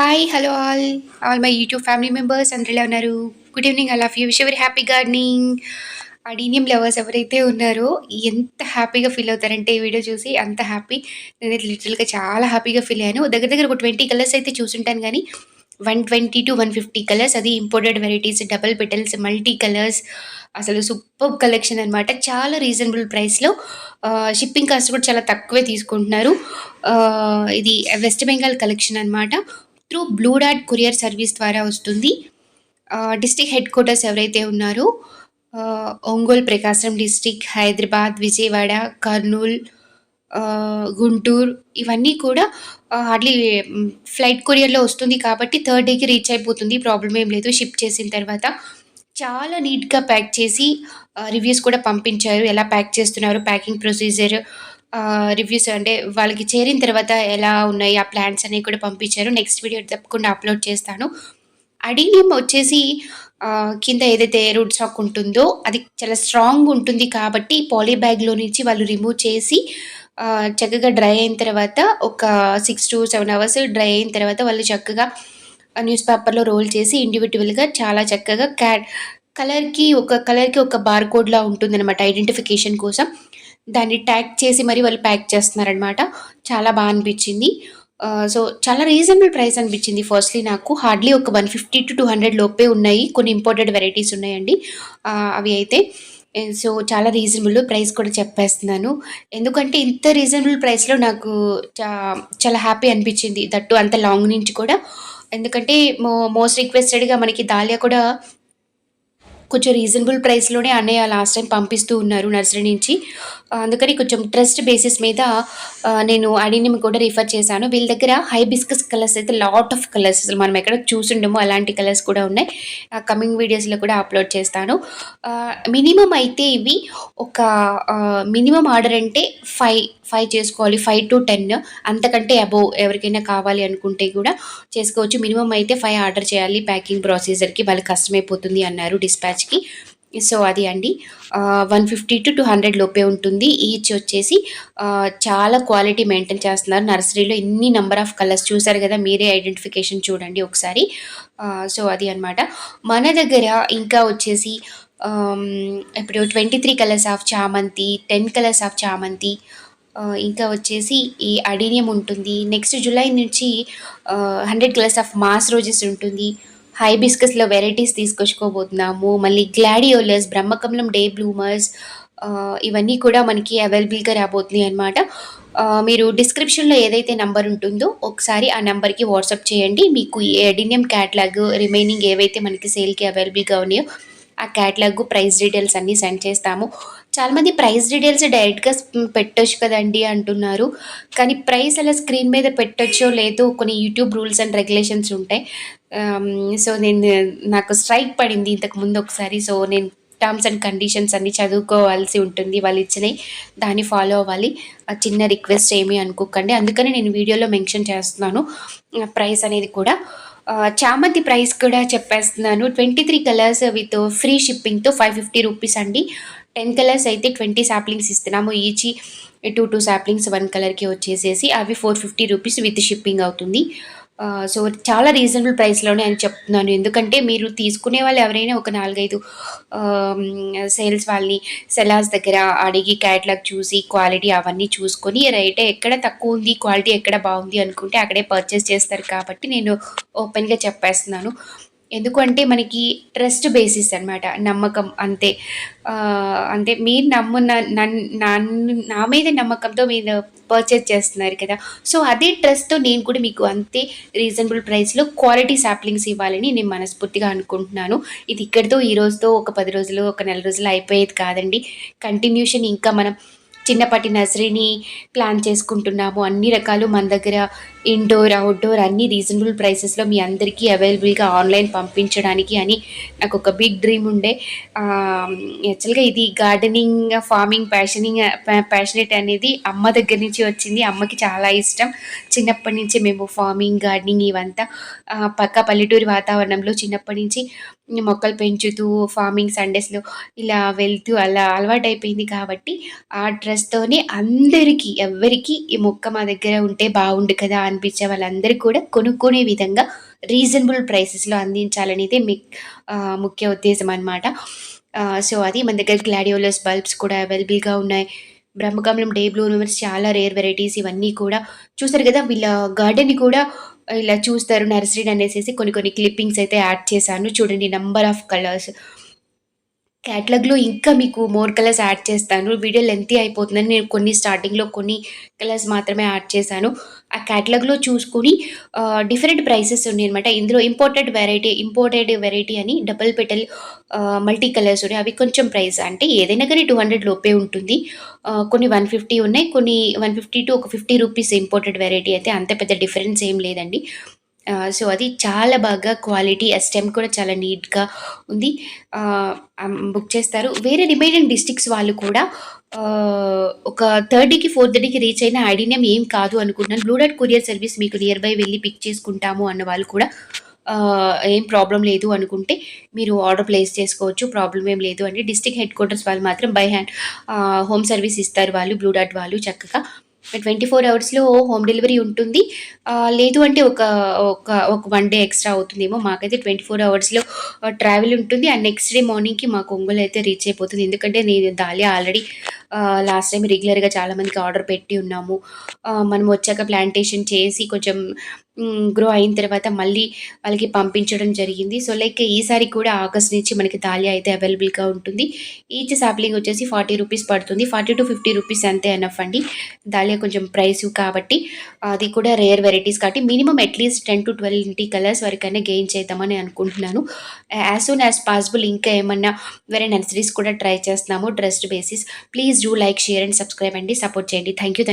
Hi hello all all my YouTube family members అందరూ ఎలా ఉన్నారు? Good evening I love you wish very happy gardening adenium lovers ఎవరైతే ఉన్నారో ఎంత హ్యాపీగా ఫీల్ అవుతారంటే ఈ వీడియో చూసి అంత హ్యాపీ నేనైతే లిటరల్గా చాలా హ్యాపీగా ఫీల్ అయ్యాను. దగ్గర దగ్గర ఒక ట్వంటీ కలర్స్ అయితే చూసుంటాను కానీ one twenty two one fifty colours అది imported varieties double petals multi colours అసలు సూపర్ కలెక్షన్ అనమాట చాలా రీజనబుల్ ప్రైస్లో షిప్పింగ్ కాస్ట్ కూడా చాలా తక్కువే తీసుకుంటున్నారు. ఇది వెస్ట్ బెంగాల్ కలెక్షన్ అనమాట త్రూ బ్లూ డాట్ కొరియర్ సర్వీస్ ద్వారా వస్తుంది. డిస్టిక్ హెడ్ క్వార్టర్స్ ఎవరైతే ఉన్నారో ఒంగోలు ప్రకాశం డిస్టిక్ హైదరాబాద్ విజయవాడ కర్నూలు గుంటూరు ఇవన్నీ కూడా హార్డ్లీ ఫ్లైట్ కొరియర్లో వస్తుంది కాబట్టి థర్డ్ డేకి రీచ్ అయిపోతుంది. ప్రాబ్లం ఏం లేదు. షిప్ చేసిన తర్వాత చాలా నీట్గా ప్యాక్ చేసి రివ్యూస్ కూడా పంపించారు. ఎలా ప్యాక్ చేస్తున్నారు ప్యాకింగ్ ప్రొసీజర్ రివ్యూస్ అంటే వాళ్ళకి చేరిన తర్వాత ఎలా ఉన్నాయి ఆ ప్లాన్స్ అనేవి కూడా పంపించారు. నెక్స్ట్ వీడియో తప్పకుండా అప్లోడ్ చేస్తాను. అడీనియం వచ్చేసి కింద ఏదైతే రూట్ స్టాక్ ఉంటుందో అది చాలా స్ట్రాంగ్ ఉంటుంది కాబట్టి పాలీ బ్యాగ్లో నుంచి వాళ్ళు రిమూవ్ చేసి చక్కగా డ్రై అయిన తర్వాత ఒక six to seven hours dry అయిన తర్వాత వాళ్ళు చక్కగా న్యూస్ పేపర్లో రోల్ చేసి ఇండివిజువల్గా చాలా చక్కగా క్యాట్ కలర్కి ఒక కలర్కి ఒక బార్ కోడ్లా ఉంటుందన్నమాట ఐడెంటిఫికేషన్ కోసం. దాన్ని ట్యాగ్ చేసి మరి వాళ్ళు ప్యాక్ చేస్తున్నారనమాట చాలా బాగా అనిపించింది. సో చాలా రీజనబుల్ ప్రైస్ అనిపించింది ఫస్ట్లీ నాకు. హార్డ్లీ ఒక one fifty to two hundred లోపే ఉన్నాయి. కొన్ని ఇంపోర్టెడ్ వెరైటీస్ ఉన్నాయండి. అవి అయితే. సో చాలా రీజనబుల్ ప్రైస్ కూడా చెప్పేస్తున్నాను. ఎందుకంటే ఇంత రీజనబుల్ ప్రైస్లో నాకు చాలా హ్యాపీ అనిపించింది. దట్టు అంత లాంగ్ నుంచి కూడా. ఎందుకంటే మో మోస్ట్ రిక్వెస్టెడ్గా మనకి దాలియా కూడా కొంచెం రీజనబుల్ ప్రైస్లోనే అన్నయ్య లాస్ట్ టైం పంపిస్తూ ఉన్నారు నర్సరీ నుంచి. అందుకని కొంచెం ట్రస్ట్ బేసిస్ మీద నేను అడిని కూడా రిఫర్ చేశాను. వీళ్ళ దగ్గర హైబిస్కస్ కలర్స్ అయితే లాట్ ఆఫ్ కలర్స్ అసలు మనం ఎక్కడ చూసుండమో అలాంటి కలర్స్ కూడా ఉన్నాయి. కమింగ్ వీడియోస్లో కూడా అప్లోడ్ చేస్తాను. మినిమం అయితే ఇవి ఒక మినిమం ఆర్డర్ అంటే ఫైవ్ ఫైవ్ చేసుకోవాలి. ఫైవ్ టు టెన్ అంతకంటే అబోవ్ ఎవరికైనా కావాలి అనుకుంటే కూడా చేసుకోవచ్చు. మినిమం అయితే ఫైవ్ ఆర్డర్ చేయాలి ప్యాకింగ్ ప్రాసెసర్కి వాళ్ళకి కష్టమైపోతుంది అన్నారు డిస్పాచ్కి సో అది అండి one fifty to two hundred లోపే ఉంటుంది. ఈచ్ వచ్చేసి చాలా క్వాలిటీ మెయింటైన్ చేస్తున్నారు. నర్సరీలో ఎన్ని నెంబర్ ఆఫ్ కలర్స్ చూసారు కదా మీరే ఐడెంటిఫికేషన్ చూడండి ఒకసారి. సో అది అనమాట మన దగ్గర ఇంకా వచ్చేసి ఇప్పుడు ట్వంటీ త్రీ కలర్స్ ఆఫ్ చామంతి టెన్ కలర్స్ ఆఫ్ చామంతి ఇంకా వచ్చేసి ఈ అడీనియం ఉంటుంది. నెక్స్ట్ జూలై నుంచి hundred colours of mass roses ఉంటుంది. హైబిస్కస్లో వెరైటీస్ తీసుకొచ్చుకోబోతున్నాము. మళ్ళీ గ్లాడియోలస్ బ్రహ్మకమలం డే బ్లూమర్స్ ఇవన్నీ కూడా మనకి అవైలబుల్గా రాబోతున్నాయి అనమాట మీరు డిస్క్రిప్షన్లో ఏదైతే నంబర్ ఉంటుందో ఒకసారి ఆ నెంబర్కి వాట్సాప్ చేయండి. మీకు ఈ ఎడినియం క్యాట్లాగ్ రిమైనింగ్ ఏవైతే మనకి సేల్కి అవైలబుల్గా ఉన్నాయో ఆ క్యాట్లాగ్ ప్రైస్ డీటెయిల్స్ అన్నీ సెండ్ చేస్తాము. చాలామంది ప్రైస్ డీటెయిల్స్ డైరెక్ట్గా పెట్టొచ్చు కదండి అంటున్నారు. కానీ ప్రైస్ అలా స్క్రీన్ మీద పెట్టొచ్చో లేదో కొన్ని యూట్యూబ్ రూల్స్ అండ్ రెగ్యులేషన్స్ ఉంటాయి. సో నేను నాకు స్ట్రైక్ పడింది ఇంతకు ముందు ఒకసారి. సో నేను టర్మ్స్ అండ్ కండిషన్స్ అన్నీ చదువుకోవాల్సి ఉంటుంది. వాళ్ళు ఇచ్చినవి దాన్ని ఫాలో అవ్వాలి. ఆ చిన్న రిక్వెస్ట్ ఏమీ అనుకోకండి. అందుకని నేను వీడియోలో మెన్షన్ చేస్తున్నాను ప్రైస్ అనేది కూడా. చామంతి ప్రైస్ కూడా చెప్పేస్తున్నాను. Twenty three colours with free షిప్పింగ్తో five fifty rupees అండి. టెన్ కలర్స్ అయితే ట్వంటీ సాప్లింగ్స్ ఇస్తున్నాము. Each two two saplings one కలర్కి వచ్చేసేసి అవి four fifty rupees with shipping అవుతుంది. సో చాలా రీజనబుల్ ప్రైస్లోనే అని చెప్తున్నాను. ఎందుకంటే మీరు తీసుకునే వాళ్ళు ఎవరైనా ఒక నాలుగైదు సేల్స్ వాళ్ళని సెలార్స్ దగ్గర అడిగి క్యాట్లాగ్ చూసి క్వాలిటీ అవన్నీ చూసుకొని రైట్ ఎక్కడ తక్కువ ఉంది క్వాలిటీ ఎక్కడ బాగుంది అనుకుంటే అక్కడే పర్చేస్ చేస్తారు కాబట్టి నేను ఓపెన్గా చెప్పేస్తున్నాను. ఎందుకంటే మనకి ట్రస్ట్ బేసిస్ అన్నమాట నమ్మకం అంతే. అంటే మీరు నమ్మున్న నన్ను నా మీద నమ్మకంతో మీరు పర్చేస్ చేస్తున్నారు కదా. సో అదే ట్రస్ట్తో నేను కూడా మీకు అంతే రీజనబుల్ ప్రైస్లో క్వాలిటీ సాప్లింగ్స్ ఇవ్వాలని నేను మనస్ఫూర్తిగా అనుకుంటున్నాను. ఇది ఇక్కడితో ఈ రోజుతో ఒక పది రోజులు ఒక నెల రోజులు అయిపోయేది కాదండి. కంటిన్యూషన్ ఇంకా మనం చిన్నపాటి నర్సరీని ప్లాన్ చేసుకుంటున్నాము. అన్ని రకాలు మన దగ్గర ఇండోర్ అవుట్డోర్ అన్ని రీజనబుల్ ప్రైసెస్లో మీ అందరికీ అవైలబుల్గా ఆన్లైన్ పంపించడానికి అని నాకు ఒక బిగ్ డ్రీమ్ ఉండే. యాక్చువల్గా ఇది గార్డెనింగ్ ఫార్మింగ్ ప్యాషనింగ్ ప్యాషనేట్ అనేది అమ్మ దగ్గర నుంచి వచ్చింది. అమ్మకి చాలా ఇష్టం. చిన్నప్పటి నుంచి మేము ఫార్మింగ్ గార్డెనింగ్ ఇవంతా పక్క పల్లెటూరి వాతావరణంలో చిన్నప్పటి నుంచి మొక్కలు పెంచుతూ ఫార్మింగ్ సండేస్లో ఇలా వెళ్తూ అలా అలవాటైపోయింది కాబట్టి ఆ డ్రెస్తోనే అందరికీ ఎవ్వరికి ఈ మొక్క మా దగ్గర ఉంటే బాగుండు కదా అనిపించే వాళ్ళందరికీ కూడా కొనుక్కునే విధంగా రీజనబుల్ ప్రైసెస్‌లో అందించాలనేదే మీ ముఖ్య ఉద్దేశం అనమాట. సో, అది మన దగ్గర గ్లాడియోలస్ బల్బ్స్ కూడా అవైలబుల్‌గా ఉన్నాయి. బ్రహ్మకమలం, డే బ్లూమివర్స్ చాలా రేర్ వెరైటీస్ ఇవన్నీ కూడా చూస్తారు కదా వీళ్ళ గార్డెన్ కూడా ఇలా చూస్తారు నర్సరీని అనేసి కొన్ని కొన్ని క్లిప్పింగ్స్ అయితే యాడ్ చేశాను. చూడండి నంబర్ ఆఫ్ కలర్స్. క్యాటలాగ్‌లో ఇంకా మీకు మోర్ కలర్స్ యాడ్ చేస్తాను. వీడియో లెంతీ అయిపోతుందని నేను కొన్ని స్టార్టింగ్‌లో కొన్ని కలర్స్ మాత్రమే యాడ్ చేశాను. ఆ క్యాటలాగ్‌లో చూసుకొని డిఫరెంట్ ప్రైసెస్ ఉన్నాయన్నమాట. ఇందులో ఇంపోర్టెడ్ వెరైటీ ఇంపోర్టెడ్ వెరైటీ అని డబుల్ పెటల్ మల్టీ కలర్స్ ఉన్నాయి. అవి కొంచెం ప్రైస్ అంటే ఏదైనా కానీ 200 లోపే ఉంటుంది. కొన్ని కొన్ని 150 ఉన్నాయి. కొన్ని 150 టు ఒక 50 రూపీస్ ఇంపోర్టెడ్ వెరైటీ అయితే అంత పెద్ద డిఫరెన్స్ ఏం లేదండి. సో, అది చాలా బాగా క్వాలిటీ ఆ స్టెమ్ కూడా చాలా నీట్‌గా ఉంది. బుక్ చేస్తారు. వేరే రిమైనింగ్ డిస్ట్రిక్ట్స్ వాళ్ళు కూడా ఒక ఒక 30కి, 4:30కి రీచ్ అయిన ఐడీనియం ఏం కాదు అనుకుంటున్నాను. బ్లూ డాట్ కొరియర్ సర్వీస్ మీకు నియర్ బై వెళ్ళి పిక్ చేసుకుంటాము అన్న వాళ్ళు కూడా ఏం ప్రాబ్లం లేదు అనుకుంటే మీరు ఆర్డర్ ప్లేస్ చేసుకోవచ్చు. ప్రాబ్లం ఏం లేదు అంటే డిస్ట్రిక్ట్ హెడ్ క్వార్టర్స్ వాళ్ళు మాత్రం బై హ్యాండ్ హోమ్ సర్వీస్ ఇస్తారు వాళ్ళు బ్లూ డాట్ వాళ్ళు చక్కగా. 24 అవర్స్‌లో హోమ్ డెలివరీ ఉంటుంది. లేదు అంటే ఒక ఒక ఒక వన్ డే ఎక్స్‌ట్రా అవుతుందేమో. మాకైతే 24 అవర్స్‌లో ట్రావెల్ ఉంటుంది. అండ్ నెక్స్ట్ డే మార్నింగ్‌కి మాకు ఒంగోలు అయితే రీచ్ అయిపోతుంది. ఎందుకంటే నేను దాలియా ఆల్రెడీ లాస్ట్ టైం రెగ్యులర్‌గా చాలామందికి ఆర్డర్ పెట్టి ఉన్నాము. మనం వచ్చాక ప్లాంటేషన్ చేసి కొంచెం గ్రో అయిన తర్వాత మళ్ళీ వాళ్ళకి పంపించడం జరిగింది. సో, లైక్ ఈసారి కూడా ఆగస్ట్ నుంచి మనకి దాలియా అయితే అవైలబుల్‌గా ఉంటుంది. ఈచ్ సాప్లింగ్ వచ్చేసి 40 రూపీస్ పడుతుంది. 40-50 రూపీస్ అంతే అనఫ్ అండి. దాలియా కొంచెం ప్రైస్ కాబట్టి అది కూడా రేర్ వెరైటీస్ కాబట్టి మినిమమ్ అట్‌లీస్ట్ 10-20 కలర్స్ వరకైనా గెయిన్ చేద్దామని అనుకుంటున్నాను. యాజ్ సూన్ యాస్ పాసిబుల్ ఇంకా ఏమన్నా వేరే నర్సరీస్ కూడా ట్రై చేస్తున్నాము trust basis. Please do like, share and subscribe అండి. సపోర్ట్ చేయండి. Thank you.